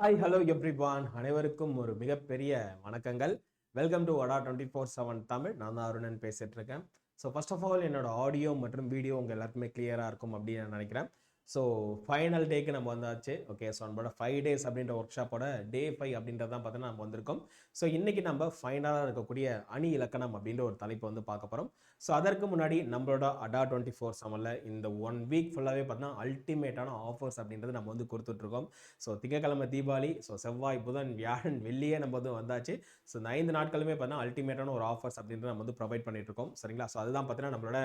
Hi hello everyone அனைவருக்கும் ஒரு மிகப்பெரிய வணக்கங்கள். வெல்கம் டு வடா டுவெண்ட்டி ஃபோர் செவன் தமிழ். நான் தான் அருணன் பேசிட்டு இருக்கேன். ஸோ ஃபர்ஸ்ட் ஆஃப் ஆல் என்னோட ஆடியோ மற்றும் வீடியோ உங்கள் எல்லாருக்குமே கிளியராக இருக்கும் அப்படின்னு நான் நினைக்கிறேன். ஸோ ஃபைனல் டேக்கு நம்ம வந்தாச்சு. ஓகே ஸோ நம்மளோட ஃபைவ் டேஸ் அப்படின்ற ஒர்க் ஷாப்போட டே ஃபைவ் அப்படின்றது தான் பார்த்தீங்கன்னா நம்ம வந்திருக்கோம். ஸோ இன்றைக்கி நம்ம ஃபைனலாக இருக்கக்கூடிய அணி இலக்கணம் அப்படின்ற ஒரு தலைப்பு வந்து பார்க்க போகிறோம் ஸோ அதற்கு முன்னாடி நம்மளோட அடா டுவெண்ட்டி ஃபோர் செவனில் இந்த ஒன் வீக் ஃபுல்லாகவே பார்த்தீங்கன்னா அல்டிமேட்டான ஆஃபர்ஸ் அப்படின்றது நம்ம வந்து கொடுத்துட்ருக்கோம் ஸோ திங்கக்கிழமை தீபாவளி ஸோ செவ்வாய் புதன் வியாழன் வெள்ளியே நம்ம வந்து வந்தாச்சு. ஸோ இந்த ஐந்து நாட்களுமே பார்த்தீங்கன்னா அல்டிமேட்டான ஒரு ஆஃபர்ஸ் அப்படின்றது நம்ம வந்து ப்ரொவைட் பண்ணிகிட்ருக்கோம் சரிங்களா? ஸோ அதுதான் பார்த்தீங்கன்னா நம்மளோட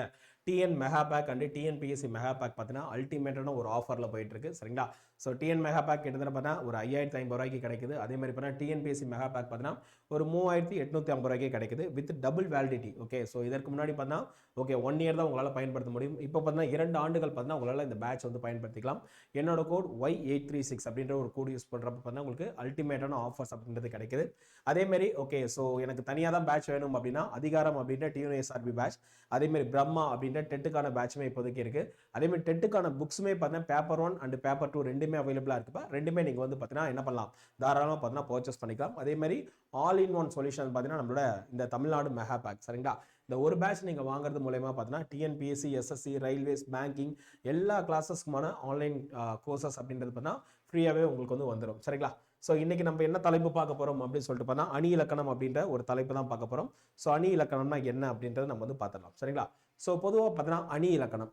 TN mega pack and TNPSC mega pack பார்த்தீங்கன்னா அல்டிமேட்டான ஒரு ஆஃபரில் போயிட்டுருக்கு. சரிங்களா? ஸோ டிஎன் மெகா பேக் கிட்டத்தட்ட பார்த்தா ஒரு ஐயாயிரத்தி ஐம்பது ரூபாய்க்கு கிடைக்குது. அதே மாதிரி பார்த்தீங்கன்னா டிஎன்பிஎஸ்சி மெகா பேக் பார்த்தீங்கன்னா ஒரு மூவாயிரத்தி எட்நூற்றி ஐம்பது ரூபாய்க்கு கிடைக்குது with double validity okay so இதற்கு முன்னாடி பார்த்தீங்கன்னா ஓகே ஒன் இயர் தான் உங்களால் பயன்படுத்த முடியும். இப்போ பார்த்தீங்கன்னா இரண்டு ஆண்டுகள் பார்த்தீங்கன்னா உங்களால் இந்த பேட்ச் வந்து பயன்படுத்திக்கலாம். என்னோட code Y eight three six அப்படின்ற ஒரு கோட் யூஸ் பண்ணுறப்ப பார்த்தீங்கன்னா உங்களுக்கு அல்டிமேட்டான ஆஃபர்ஸ் அப்படின்றது கிடைக்குது. அதேமாரி ஓகே ஸோ எனக்கு தனியாக தான் பேட்ச் வேணும் அப்படின்னா அதிகாரம் அப்படின்ற டியூஎஸ்ஆர்பி பேட்ச் அதேமாரி பிரம்மா அப்படின்ற டெட்டுக்கான பேட்சுமே இப்போதைக்கு இருக்குது அதேமாரி டெட்டுக்கான புக்ஸுமே பார்த்தீங்கன்னா paper one and paper two ரெண்டுமே அவைலபிளாக இருக்குப்பா. ரெண்டுமே நீங்கள் வந்து பார்த்தீங்கன்னா என்ன பண்ணலாம்? தாராளமாக பார்த்தீங்கன்னா பர்ச்சேஸ் பண்ணிக்கலாம். அதேமாதிரி ஆல் இன் ஒன் சொல்யூஷன் பார்த்தீங்கன்னா நம்மளோட இந்த தமிழ்நாடு மெகா பேக் சரிங்களா? இந்த ஒரு பேட்ச் நீங்கள் வாங்குறது மூலயமா பார்த்தீங்கன்னா டிஎன்பிஎஸ்சி எஸ்எஸ்சி ரயில்வேஸ் பேங்கிங் எல்லா கிளாஸஸ்க்குமான ஆன்லைன் கோர்சஸ் அப்படின்றது பார்த்தீங்கன்னா ஃப்ரீயாகவே உங்களுக்கு வந்து வந்துடும் சரிங்களா? ஸோ இன்றைக்கி நம்ம என்ன தலைப்பு பார்க்க போகிறோம் அப்படின்னு சொல்லிட்டு பார்த்தா அணி இலக்கணம் அப்படின்ற ஒரு தலைப்பு தான் பார்க்க போகிறோம் ஸோ அணி இலக்கணம்னா என்ன அப்படின்றத நம்ம வந்து பார்த்துடலாம். சரிங்களா? ஸோ பொதுவாக பார்த்தீங்கன்னா அணி இலக்கணம்.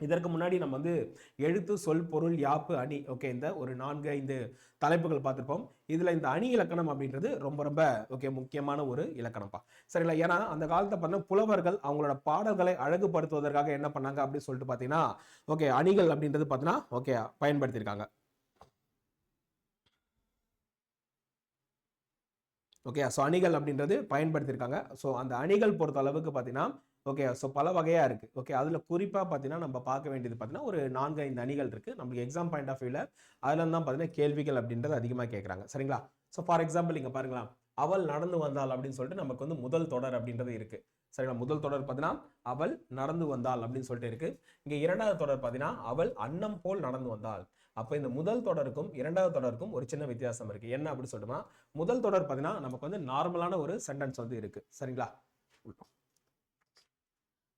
இதற்கு முன்னாடி நம்ம வந்து எழுத்து சொல் பொருள் யாப்பு அணி ஓகே இந்த ஒரு நான்கு ஐந்து தலைப்புகள் பார்த்துருப்போம். இதில் இந்த அணி இலக்கணம் அப்படின்றது ரொம்ப ரொம்ப ஓகே முக்கியமான ஒரு இலக்கணம்ப்பா. சரிங்களா? ஏன்னா அந்த காலத்தை பார்த்தீங்கன்னா புலவர்கள் அவங்களோட பாடல்களை அழகுபடுத்துவதற்காக என்ன பண்ணாங்க அப்படின்னு சொல்லிட்டு பார்த்தீங்கன்னா ஓகே அணிகள் அப்படின்றது பார்த்தீங்கன்னா ஓகே பயன்படுத்தியிருக்காங்க. ஓகே ஸோ அணிகள் அப்படின்றது பயன்படுத்தியிருக்காங்க. ஸோ அந்த அணிகள் பொறுத்த அளவுக்கு பார்த்தீங்கன்னா ஓகே ஸோ பல வகையாக இருக்குது ஓகே அதில் குறிப்பாக பார்த்தீங்கன்னா நம்ம பார்க்க வேண்டியது பார்த்தீங்கன்னா ஒரு நான்கு ஐந்து அணிகள் இருக்குது நம்மளுக்கு எக்ஸாம் பாயிண்ட் ஆஃப் வியூவில் அதில் தான் பார்த்தீங்கன்னா கேள்விகள் அப்படின்றது அதிகமாக கேட்குறாங்க. சரிங்களா? ஸோ ஃபார் எக்ஸாம்பிள் இங்கே பாருங்களா அவள் நடந்து வந்தாள் அப்படின்னு சொல்லிட்டு நமக்கு வந்து முதல் தொடர் அப்படின்றது இருக்குது சரிங்களா? முதல் தொடர் பார்த்தீங்கன்னா அவள் நடந்து வந்தாள் அப்படின்னு சொல்லிட்டு இருக்கு. இங்கே இரண்டாவது தொடர் பார்த்தீங்கன்னா அவள் அன்னம் போல் நடந்து வந்தாள். அப்போ இந்த முதல் தொடருக்கும் இரண்டாவது தொடருக்கும் ஒரு சின்ன வித்தியாசம் இருக்கு. என்ன அப்படின்னு சொல்லிட்டுமா முதல் தொடர் பார்த்தீங்கன்னா நமக்கு வந்து நார்மலான ஒரு சென்டென்ஸ் வந்து இருக்கு. சரிங்களா?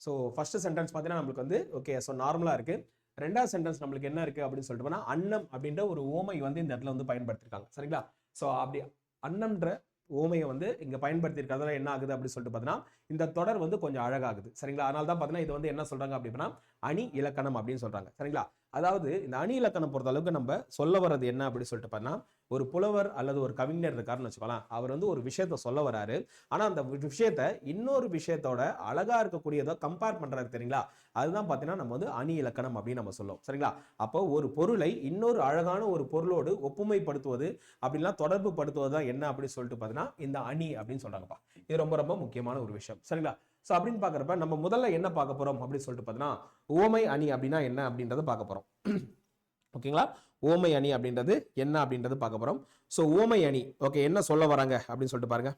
ஸோ ஃபர்ஸ்ட் சென்டென்ஸ் பார்த்தீங்கன்னா நம்மளுக்கு வந்து ஓகே ஸோ நார்மலாக இருக்கு. ரெண்டாவது சென்டென்ஸ் நம்மளுக்கு என்ன இருக்கு அப்படின்னு சொல்லிட்டு போனா அன்னம் அப்படின்ற ஒரு ஓமை வந்து இந்த இடத்துல வந்து பயன்படுத்திருக்காங்க. சரிங்களா? ஸோ அப்படி அன்னம்ன்ற ஓமையை வந்து இங்கே பயன்படுத்தியிருக்கிறதுல என்ன ஆகுது அப்படின்னு சொல்லிட்டு பார்த்தீங்கன்னா இந்த தொடர் வந்து கொஞ்சம் அழகாகுது. சரிங்களா? அதனால தான் பார்த்தீங்கன்னா இது வந்து என்ன சொல்கிறாங்க அப்படின்னா அணி இலக்கணம் அப்படின்னு சொல்கிறாங்க சரிங்களா? அதாவது இந்த அணி இலக்கணம் பொறுத்த அளவுக்கு நம்ம சொல்ல வர்றது என்ன அப்படின்னு சொல்லிட்டு பார்த்தீங்கன்னா ஒரு புலவர் அல்லது ஒரு கவிஞர் இருக்காருன்னு வச்சுக்கலாம் அவர் வந்து ஒரு விஷயத்த சொல்ல வராரு ஆனா அந்த விஷயத்த இன்னொரு விஷயத்தோட அழகா இருக்கக்கூடியதை கம்பேர் பண்றாரு தெரியுங்களா? அதுதான் பார்த்தீங்கன்னா நம்ம வந்து அணி இலக்கணம் அப்படின்னு நம்ம சொல்லுவோம் சரிங்களா? அப்போ ஒரு பொருளை இன்னொரு அழகான ஒரு பொருளோடு ஒப்புமைப்படுத்துவது அப்படின்லாம் தொடர்பு படுத்துவது தான் என்ன அப்படின்னு சொல்லிட்டு பார்த்தீங்கன்னா இந்த அணி அப்படின்னு சொல்றாங்கப்பா. இது ரொம்ப ரொம்ப முக்கியமான ஒரு விஷயம். சரிங்களா? ஸோ அப்படின்னு பார்க்குறப்ப நம்ம முதல்ல என்ன பார்க்க போகிறோம் அப்படின்னு சொல்லிட்டு பார்த்தீங்கன்னா ஓமை அணி அப்படின்னா என்ன அப்படின்றத பார்க்க போகிறோம் ஓகேங்களா? ஓமை அணி அப்படின்றது என்ன அப்படின்றது பார்க்க போகிறோம் ஸோ ஓமை அணி ஓகே என்ன சொல்ல வராங்க அப்படின்னு சொல்லிட்டு பாருங்கள்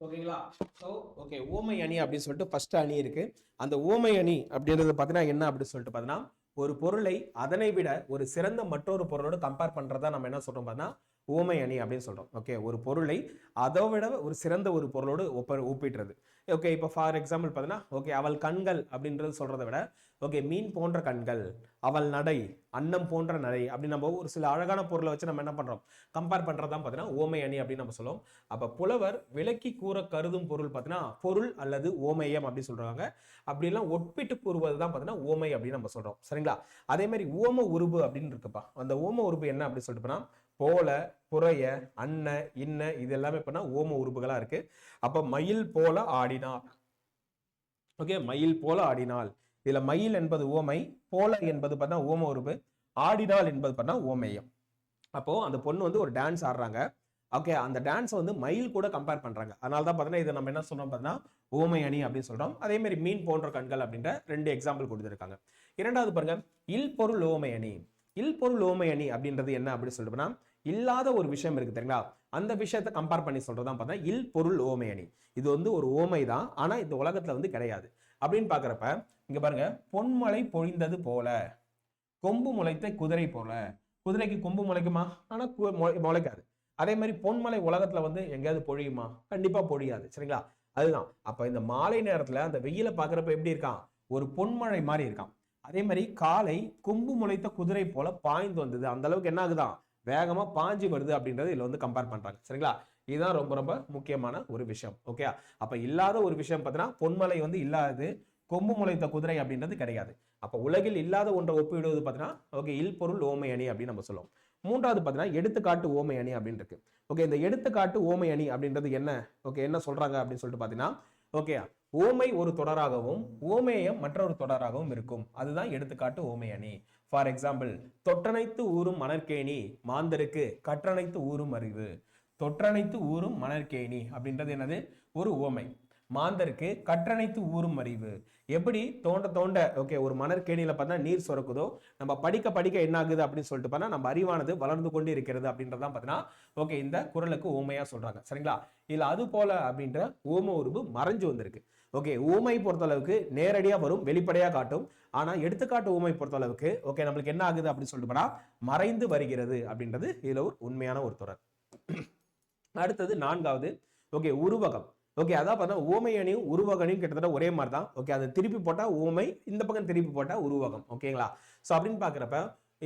ஓகேங்களா? ஸோ ஓகே ஓமை அணி அப்படின்னு சொல்லிட்டு ஃபர்ஸ்ட் அணி இருக்கு. அந்த ஓமை அணி அப்படின்றது பார்த்தீங்கன்னா என்ன அப்படின்னு சொல்லிட்டு பார்த்தீங்கன்னா ஒரு பொருளை அதனை விட ஒரு சிறந்த மற்றொரு பொருளோடு கம்பேர் பண்ணுறதா நம்ம என்ன சொல்கிறோம் பார்த்தீங்கன்னா ஓமை அணி அப்படின்னு சொல்கிறோம் ஓகே ஒரு பொருளை அதை விட ஒரு சிறந்த ஒரு பொருளோடு ஒப்ப ஒப்பிடுறது. ஓகே இப்போ ஃபார் எக்ஸாம்பிள் பார்த்தீங்கன்னா ஓகே அவள் கண்கள் அப்படின்றது சொல்கிறத விட ஓகே மீன் போன்ற கண்கள் அவள் நடை அன்னம் போன்ற நடை அப்படி நம்ம ஒரு சில அழகான பொருளை வச்சு நம்ம என்ன பண்ணுறோம் கம்பேர் பண்ணுறது தான் பார்த்தீங்கன்னா ஓமை அணி அப்படின்னு நம்ம சொல்லுவோம். அப்போ புலவர் விளக்கி கூற கருதும் பொருள் பார்த்தீங்கன்னா பொருள் அல்லது ஓமையம் அப்படின்னு சொல்கிறாங்க அப்படிலாம் ஒப்பிட்டு கூறுவது தான் பார்த்தீங்கன்னா ஓமை அப்படின்னு நம்ம சொல்கிறோம் சரிங்களா? அதே மாதிரி ஓம உருபு அப்படின்னு இருக்குப்பா. அந்த ஓம உருபு என்ன அப்படின்னு சொல்லிட்டு போல புறைய அன்ன இன்ன இது எல்லாமே பண்ணா ஓம உருபுகளாக இருக்குது அப்போ மயில் போல ஆடினால் ஓகே மயில் போல ஆடினால் இதுல மயில் என்பது ஓமை போல என்பது பார்த்தா ஓம உருபு ஆடினாள் என்பது பார்த்தா ஓமையம். அப்போ அந்த பொண்ணு வந்து ஒரு டான்ஸ் ஆடுறாங்க. ஓகே அந்த டான்ஸ் வந்து மயில் கூட கம்பேர் பண்றாங்க. அதனால தான் பார்த்தீங்கன்னா இதை நம்ம என்ன சொன்னோம் பார்த்தீங்கன்னா ஓமை அணி அப்படின்னு சொல்றோம். அதே மாதிரி மீன் போன்ற கண்கள் அப்படின்ற ரெண்டு எக்ஸாம்பிள் கொடுத்துருக்காங்க. இரண்டாவது பாருங்க இல் பொருள் ஓமை அணி. இல் பொருள் ஓமை அணி அப்படின்றது என்ன அப்படின்னு சொல்லிட்டோம்னா இல்லாத ஒரு விஷயம் இருக்கு தெரியுங்களா? அந்த விஷயத்தை கம்பேர் பண்ணி சொல்றதான் பார்த்தா இல் பொருள் ஓமை அணி. இது வந்து ஒரு ஓமை தான் ஆனா இந்த உலகத்துல வந்து கிடையாது. அப்படின்னு பாக்குறப்ப இங்க பாருங்க பொன்மலை பொழிந்தது போல கொம்பு முளைத்த குதிரை போல. குதிரைக்கு கொம்பு முளைக்குமா? ஆனா கு- முளை- முளைக்காது. அதே மாதிரி பொன்மலை உலகத்துல வந்து எங்கேயாவது பொழியுமா? கண்டிப்பா பொழியாது சரிங்களா? அதுதான். அப்ப இந்த மாலை நேரத்துல அந்த வெயில பாக்குறப்ப எப்படி இருக்கான்? ஒரு பொன்மழை மாதிரி இருக்கான். அதே மாதிரி காலை கொம்பு முளைத்த குதிரை போல பாய்ந்து வந்தது. அந்த அளவுக்கு என்ன ஆகுதான்? வேகமாக பாஞ்சு வருது அப்படின்றது இதில் வந்து கம்பேர் பண்ணுறாங்க சரிங்களா? இதுதான் ரொம்ப ரொம்ப முக்கியமான ஒரு விஷயம். ஓகே அப்போ இல்லாத ஒரு விஷயம் பார்த்தீங்கன்னா பொன்மலை வந்து இல்லாதது கொம்பு முளைத்த குதிரை அப்படின்றது கிடையாது. அப்போ உலகில் இல்லாத ஒன்றை ஒப்பிடுவது பார்த்தீங்கன்னா ஓகே இல் பொருள் ஓமை அணி அப்படின்னு நம்ம சொல்லுவோம். மூன்றாவது பார்த்தீங்கன்னா எடுத்துக்காட்டு ஓமை அணி அப்படின்னு இருக்கு. ஓகே இந்த எடுத்துக்காட்டு ஓமை அணி அப்படின்றது என்ன? ஓகே என்ன சொல்றாங்க அப்படின்னு சொல்லிட்டு பார்த்தீங்கன்னா ஓகே ஓமை ஒரு தொடராகவும் ஓமேயம் மற்றொரு தொடராகவும் இருக்கும். அதுதான் எடுத்துக்காட்டு ஓமை அணி. ஃபார் எக்ஸாம்பிள் தொற்றனைத்து ஊரும் மணற்கேணி மாந்தருக்கு கற்றனைத்து ஊரும் அறிவு. தொற்றனைத்து ஊரும் மணற்கேணி அப்படின்றது என்னது? ஒரு ஓமை. மாந்தருக்கு கற்றனைத்து ஊரும் அறிவு. எப்படி தோண்ட தோண்ட ஓகே ஒரு மணற்கேணியில் பார்த்தா நீர் சுரக்குதோ நம்ம படிக்க படிக்க என்ன ஆகுது அப்படின்னு சொல்லிட்டு பார்த்தா நம்ம அறிவானது வளர்ந்து கொண்டு இருக்கிறது அப்படின்றதான் பார்த்தீங்கன்னா ஓகே இந்த குரலுக்கு ஊமையா சொல்றாங்க. சரிங்களா? இல்ல அது போல அப்படின்ற ஊம உருவு மறைஞ்சு வந்திருக்கு. ஓகே ஊமை பொறுத்தளவுக்கு நேரடியா வரும் வெளிப்படையா காட்டும். ஆனா எடுத்துக்காட்டு ஊமை பொறுத்தளவுக்கு ஓகே நம்மளுக்கு என்ன ஆகுது அப்படின்னு சொல்லிட்டு போனால் மறைந்து வருகிறது அப்படின்றது இதுல ஒரு உண்மையான ஒரு தொடர் அடுத்தது நான்காவது ஓகே உருவகம். ஓகே அதான் பார்த்தா ஓமை அணியும் உருவகணியும் கிட்டத்தட்ட ஒரே மாதிரி தான் ஓகே அதை திருப்பி போட்டால் ஓமை இந்த பக்கம் திருப்பி போட்டால் உருவகம். ஓகேங்களா ஸோ அப்படின்னு பார்க்குறப்ப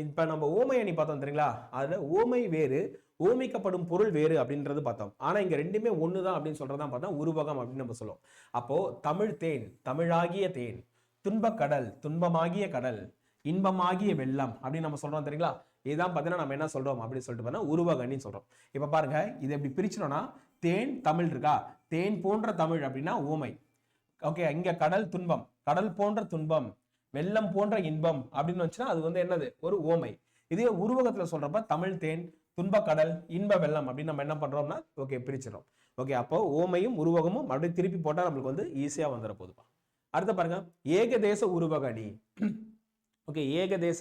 இப்போ நம்ம ஓமை அணி பார்த்தோம் தெரியுங்களா? அதில் ஓமை வேறு ஓமிக்கப்படும் பொருள் வேறு அப்படின்றது பார்த்தோம். ஆனால் இங்கே ரெண்டுமே ஒன்று தான் அப்படின்னு சொல்றதான் பார்த்தா உருவகம் அப்படின்னு நம்ம சொல்லுவோம். அப்போது தமிழ் தேன் தமிழாகிய தேன் துன்பக் கடல் துன்பமாகிய கடல் இன்பமாகிய வெள்ளம் அப்படின்னு நம்ம சொல்கிறோம் தெரியுங்களா? இதுதான் பார்த்தீங்கன்னா நம்ம என்ன சொல்கிறோம் அப்படின்னு சொல்லிட்டு பார்த்தா உருவகணின்னு சொல்கிறோம் இப்போ பாருங்க இதை எப்படி பிரிச்சினோம்னா தேன் தமிழ் இருக்கா? தேன் போன்ற தமிழ் அப்படின்னா ஊமை. ஓகே இங்க கடல் துன்பம். கடல் போன்ற துன்பம் வெள்ளம் போன்ற இன்பம் அப்படின்னு வச்சுன்னா அது வந்து என்னது? ஒரு ஓமை இதே உருவகத்துல சொல்றப்ப தமிழ் தேன் துன்ப கடல் இன்ப வெள்ளம் அப்படின்னு நம்ம என்ன பண்றோம்னா ஓகே பிரிச்சிடும் ஓகே அப்போ ஓமையும் உருவகமும் மறுபடியும் திருப்பி போட்டா நம்மளுக்கு வந்து ஈஸியா வந்துட போதுப்பா அடுத்து பாருங்க ஏகதேச உருவகணி. ஓகே ஏகதேச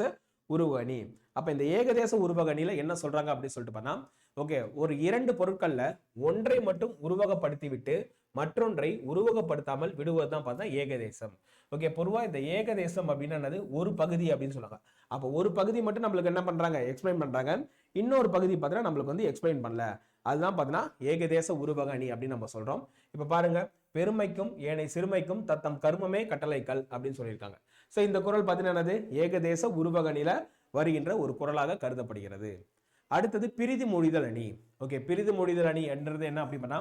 உருவகணி. அப்போ அப்ப இந்த ஏகதேச உருவகணியில என்ன சொல்றாங்க அப்படின்னு சொல்லிட்டு பார்த்தா ஓகே ஒரு இரண்டு பொருட்களில் ஒன்றை மட்டும் உருவகப்படுத்திவிட்டு மற்றொன்றை உருவகப்படுத்தாமல் விடுவது தான் பார்த்தா ஏகதேசம். ஓகே பொதுவாக இந்த ஏகதேசம் அப்படின்னா ஒரு பகுதி அப்படின்னு சொல்லுவாங்க. அப்போ ஒரு பகுதி மட்டும் நம்மளுக்கு என்ன பண்ணுறாங்க எக்ஸ்பிளைன் பண்ணுறாங்க இன்னொரு பகுதி பார்த்தீங்கன்னா நம்மளுக்கு வந்து எக்ஸ்பிளைன் பண்ணல. அதுதான் பார்த்தீங்கன்னா ஏகதேச உருவக அணி அப்படின்னு நம்ம சொல்கிறோம் இப்போ பாருங்கள் பெருமைக்கும் ஏனை சிறுமைக்கும் தத்தம் கர்மமே கட்டளைக்கல் அப்படின்னு சொல்லியிருக்காங்க. ஸோ இந்த குரல் பார்த்தீங்கன்னா என்னது? ஏகதேச உருவக வருகின்ற ஒரு குரலாக கருதப்படுகிறது. அடுத்தது பிரிதி மொழிதல் அணி. ஓகே பிரிதி மொழிதல் அணி என்றது என்ன அப்படின்னா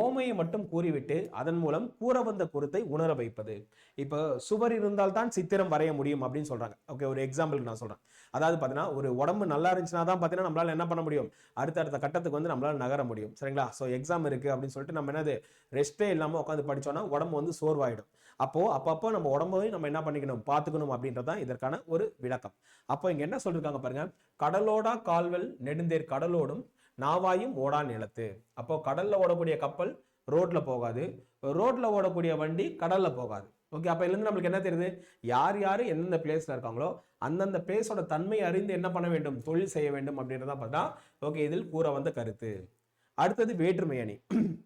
ஓமையை மட்டும் கூறிவிட்டு அதன் மூலம் கூற வந்த கருத்தை உணர வைப்பது. இப்போ சுவர் இருந்தால் தான் சித்திரம் வரைய முடியும் அப்படின்னு சொல்றாங்க. ஓகே ஒரு எக்ஸாம்பிளுக்கு நான் சொல்றேன். அதாவது பார்த்தீங்கன்னா ஒரு உடம்பு நல்லா இருந்துச்சுன்னா தான் பார்த்தீங்கன்னா நம்மளால என்ன பண்ண முடியும்? அடுத்தடுத்த கட்டத்துக்கு வந்து நம்மளால நகர முடியும். சரிங்களா? ஸோ எக்ஸாம் இருக்கு அப்படின்னு சொல்லிட்டு நம்ம என்னது? ரெஸ்ட்டே இல்லாமல் உட்காந்து படிச்சோம்னா உடம்பு வந்து சோர்வாயிடும். அப்போ அப்பப்போ நம்ம உடம்பையும் நம்ம என்ன பண்ணிக்கணும்? பார்த்துக்கணும் அப்படின்றதான் இதற்கான ஒரு விளக்கம். அப்போ இங்க என்ன சொல்லிருக்காங்க பாருங்க? கடலோடா கால்வல் நெடுந்தேர் கடலோடும் நாவாயும் ஓடா நிலத்து. அப்போ கடல்ல ஓடக்கூடிய கப்பல் ரோட்ல போகாது. ரோட்ல ஓடக்கூடிய வண்டி கடல்ல போகாது. ஓகே அப்ப இதுல இருந்து நம்மளுக்கு என்ன தெரியுது? யார் யார் எந்தெந்த பிளேஸ்ல இருக்காங்களோ அந்தந்த பிளேஸோட தன்மை அறிந்து என்ன பண்ண வேண்டும்? தொழில் செய்ய வேண்டும் அப்படின்றத பார்த்தா ஓகே இதில் கூற வந்த கருத்து. அடுத்தது வேற்றுமை அணி.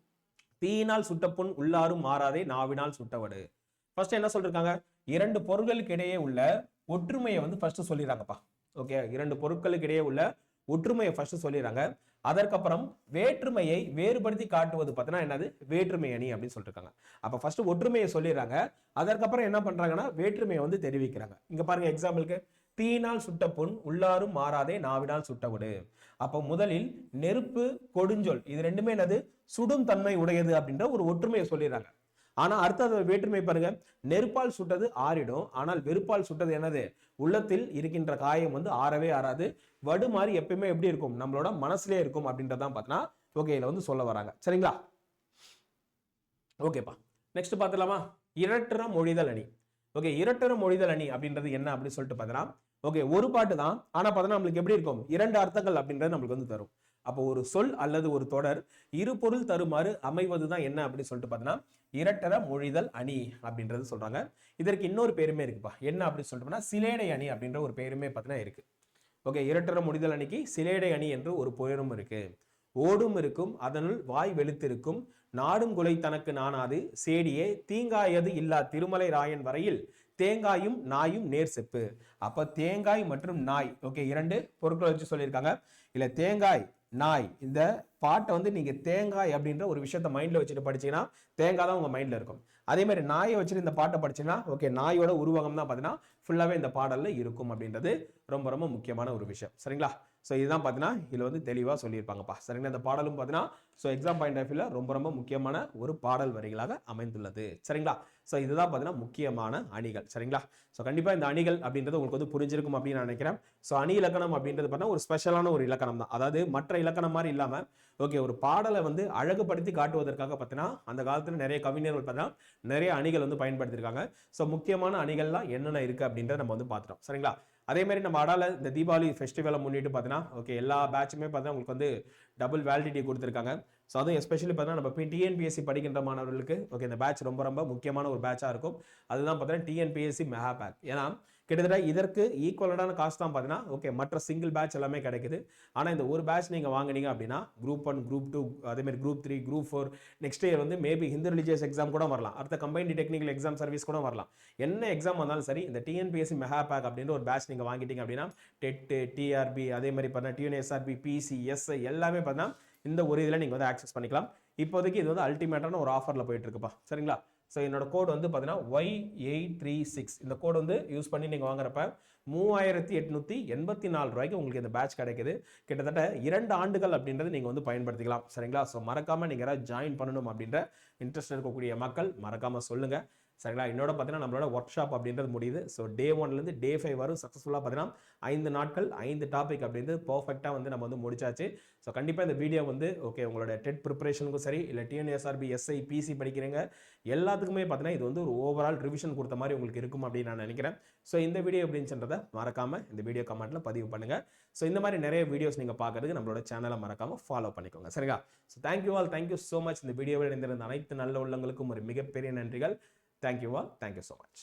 தீயினால் சுட்ட புண் உள்ளாரும் மாறாதே நாவினால் சுட்டவடு. ஃபர்ஸ்ட் என்ன சொல்லிருக்காங்க? இரண்டு பொருட்களுக்கு இடையே உள்ள ஒற்றுமையை வந்து ஃபர்ஸ்ட் சொல்லிடுறாங்கப்பா. ஓகே இரண்டு பொருட்களுக்கு இடையே உள்ள ஒற்றுமையை ஃபர்ஸ்ட் சொல்லிடுறாங்க. அதற்கப்புறம் வேற்றுமையை வேறுபடுத்தி காட்டுவது பார்த்தீங்கன்னா என்னது? வேற்றுமை அணி அப்படின்னு சொல்லிருக்காங்க. அப்போ ஃபர்ஸ்ட் ஒற்றுமையை சொல்லிடுறாங்க. அதற்கப்புறம் என்ன பண்றாங்கன்னா வேற்றுமையை வந்து தெரிவிக்கிறாங்க. இங்க பாருங்க எக்ஸாம்பிளுக்கு தீயினால் சுட்ட பொன் உள்ளாரும் மாறாதே நாவினால் சுட்டவிடு அப்போ முதலில் நெருப்பு கொடுஞ்சொல் இது ரெண்டுமே என்னது? சுடும் தன்மை உடையது அப்படின்ற ஒரு ஒற்றுமையை சொல்லிடுறாங்க. ஆனா அடுத்தது வேற்றுமை பாருங்க. நெருப்பால் சுட்டது ஆறிடும். ஆனால் வெறுப்பால் சுட்டது என்னது? உள்ளத்தில் இருக்கின்ற காயம் வந்து ஆறவே ஆறாது. வடு மாதிரி எப்பயுமே எப்படி இருக்கும்? நம்மளோட மனசுலயே இருக்கும் அப்படின்றதான் பார்த்தீங்கன்னா ஓகே இதில் வந்து சொல்ல வராங்க. சரிங்களா? ஓகேப்பா நெக்ஸ்ட் பார்த்துலாமா இரட்டர மொழிதல் அணி. ஓகே இரட்டர மொழிதல் அணி அப்படின்றது என்ன அப்படின்னு சொல்லிட்டு பார்த்தீங்கன்னா ஓகே ஒரு பாட்டு தான். ஆனா பார்த்தீங்கன்னா நம்மளுக்கு எப்படி இருக்கும்? இரண்டு அர்த்தங்கள் அப்படின்றது நம்மளுக்கு வந்து தரும். அப்போ ஒரு சொல் அல்லது ஒரு தொடர் இரு பொருள் தருமாறு அமைவது தான் என்ன அப்படின்னு சொல்லிட்டு பார்த்தீங்கன்னா இரட்டர மொழிதல் அணி அப்படின்றது சொல்றாங்க. இதற்கு இன்னொரு பேருமே இருக்குப்பா. என்ன அப்படின்னு சொல்லிட்டோம்னா சிலேடை அணி அப்படின்ற ஒரு பேருமே பார்த்தீங்கன்னா இருக்கு. ஓகே இரட்டர முடிதல் அணிக்கு சிலேடை அணி என்று ஒரு பெயரும் இருக்கு. ஓடும் இருக்கும் அதனுள் வாய் வெளுத்திருக்கும் நாடும் குலை தனக்கு நானாது சேடியே தீங்காயது இல்லா திருமலை ராயன் வரையில் தேங்காயும் நாயும் நேர் செப்பு அப்ப தேங்காய் மற்றும் நாய் ஓகே இரண்டு பொருட்களை வச்சு சொல்லியிருக்காங்க. இல்ல தேங்காய் நாய். இந்த பாட்டை வந்து நீங்கள் தேங்காய் அப்படின்ற ஒரு விஷயத்த மைண்டில் வச்சுட்டு படிச்சீங்கன்னா தேங்காய் தான் உங்கள் மைண்டில் இருக்கும். அதே மாதிரி நாயை வச்சுட்டு இந்த பாட்டை படிச்சீங்கன்னா ஓகே நாயோட உருவகம் தான் பார்த்தீங்கன்னா ஃபுல்லாகவே இந்த பாடலில் இருக்கும் அப்படின்றது ரொம்ப ரொம்ப முக்கியமான ஒரு விஷயம். சரிங்களா? ஸோ இதுதான் பார்த்தீங்கன்னா இதில் வந்து தெளிவாக சொல்லியிருப்பாங்கப்பா. சரிங்களா இந்த பாடலும் பார்த்தீங்கன்னா ஸோ எக்ஸாம் பாயிண்ட் ஆஃப் வியூவில் ரொம்ப ரொம்ப முக்கியமான ஒரு பாடல் வரிகளாக அமைந்துள்ளது. சரிங்களா? ஸோ இதுதான் பார்த்தீங்கன்னா முக்கியமான அணிகள். சரிங்களா? ஸோ கண்டிப்பாக இந்த அணிகள் அப்படின்றது உங்களுக்கு வந்து புரிஞ்சிருக்கும் அப்படின்னு நான் நினைக்கிறேன். ஸோ அணி இலக்கணம் அப்படின்றது பார்த்தீங்கன்னா ஒரு ஸ்பெஷலான ஒரு இலக்கணம் தான். அதாவது மற்ற இலக்கணம் மாதிரி இல்லாமல் ஓகே ஒரு பாடலை வந்து அழகுபடுத்தி காட்டுவதற்காக பார்த்தீங்கன்னா அந்த காலத்தில் நிறைய கவிஞர்கள் பார்த்தீங்கன்னா நிறைய அணிகள் வந்து பயன்படுத்தியிருக்காங்க. ஸோ முக்கியமான அணிகள்லாம் என்னென்ன இருக்குது அப்படின்றத நம்ம வந்து பார்த்துட்டோம் சரிங்களா? அதே மாதிரி நம்ம அடால இந்த தீபாவளி ஃபெஸ்டிவலை முன்னிட்டு பார்த்தீங்கன்னா ஓகே எல்லா பேட்சுமே பார்த்தீங்கன்னா உங்களுக்கு வந்து டபுள் வேலிடிட்டி கொடுத்துருக்காங்க. ஸோ அதுவும் எஸ்பெஷலி பார்த்தீங்கன்னா நம்ம டிஎன்பிஎஸ்சி படிக்கின்ற மாணவர்களுக்கு ஓகே இந்த பேட்ச் ரொம்ப ரொம்ப முக்கியமான ஒரு பேட்சாக இருக்கும். அதுதான் பார்த்தீங்கன்னா டிஎன்பிஎஸ்சி மெகா பேக் ஏன்னா கிட்டத்தட்ட இதற்கு ஈக்குவலடான காஸ்ட் தான் பார்த்தீங்கன்னா ஓகே மற்ற சிங்கிள் பேட்ச் எல்லாமே கிடைக்குது. ஆனால் இந்த ஒரு பேட்ச் நீங்கள் வாங்குனீங்க அப்படின்னா குரூப் ஒன் குரூப் டூ அதேமாதிரி group three group four next year வந்து மேபி ஹிந்து ரிலீஜியஸ் எக்ஸாம் கூட வரலாம். அடுத்த கம்பைன்டு டெக்னிக்கல் எக்ஸாம் சர்வீஸ் கூட வரலாம். என்ன எக்ஸாம் வந்தாலும் சரி இந்த டிஎன்பிஎஸ்சி மெகா பேக் அப்படின்ற ஒரு பேட்ச் நீங்கள் வாங்கிட்டீங்க அப்படின்னா டெட்டு டிஆர்பி அதே மாதிரி பார்த்தீங்கன்னா டிஎன்எஸ்ஆர்பி பிசி எஸ்ஐ எல்லாமே பார்த்தீங்கன்னா இந்த ஒரு இதில் நீங்கள் வந்து ஆக்சஸ் பண்ணிக்கலாம். இப்போதைக்கு இது வந்து அல்டிமேட்டான ஒரு ஆஃபரில் போயிட்டு இருக்குப்பா. சரிங்களா? ஸோ என்னோட கோட் வந்து பார்த்தீங்கன்னா ஒய் எயிட் த்ரீ சிக்ஸ் இந்த கோட் வந்து யூஸ் பண்ணி நீங்கள் வாங்குறப்ப மூவாயிரத்தி எட்நூற்றி எண்பத்தி நாலு ரூபாய்க்கு உங்களுக்கு இந்த பேட்ச் கிடைக்குது. கிட்டத்தட்ட இரண்டு ஆண்டுகள் அப்படின்றது நீங்கள் வந்து பயன்படுத்திக்கலாம். சரிங்களா? ஸோ மறக்காமல் நீங்கள் யாராவது ஜாயின் பண்ணணும் அப்படின்ற இன்ட்ரெஸ்ட் இருக்கக்கூடிய மக்கள் மறக்காமல் சொல்லுங்கள் சரிங்களா? என்னோட பார்த்தீங்கன்னா நம்மளோட ஒர்க் ஷாப் அப்படின்றது முடியுது. ஸோ டே ஒன்லேருந்து டே ஃபைவ் வரும். சக்ஸஸ்ஃபுல்லாக பார்த்தீங்கன்னா ஐந்து நாட்கள் ஐந்து டாபிக் அப்படின்றது பர்ஃபெக்டாக வந்து நம்ம வந்து முடிச்சாச்சு. ஸோ கண்டிப்பாக இந்த வீடியோ வந்து ஓகே உங்களோட டெட் ப்ரிப்பரேஷனுக்கும் சரி இல்லை டிஎன்எஸ்ஆர்பி எஸ்ஐ பிசி படிக்கிறீங்க எல்லாத்துக்குமே பார்த்தீங்கன்னா இது வந்து ஒரு ஓவரால் ரிவிஷன் கொடுத்த மாதிரி உங்களுக்கு இருக்கும் அப்படின்னு நான் நினைக்கிறேன். ஸோ இந்த வீடியோ அப்படின்றத மறக்காமல் இந்த வீடியோ கமெண்ட்டில் பதிவு பண்ணுங்கள் ஸோ இந்த மாதிரி நிறைய வீடியோஸ் நீங்கள் பார்க்கறதுக்கு நம்மளோட சேனலை மறக்காமல் ஃபாலோ பண்ணிக்கோங்க. சரிங்களா? So thank you all thank you so much இந்த வீடியோவில் இணைந்திருந்த அனைத்து நல்ல உள்ளங்களுக்கும் ஒரு மிகப்பெரிய நன்றிகள். Thank you all thank you so much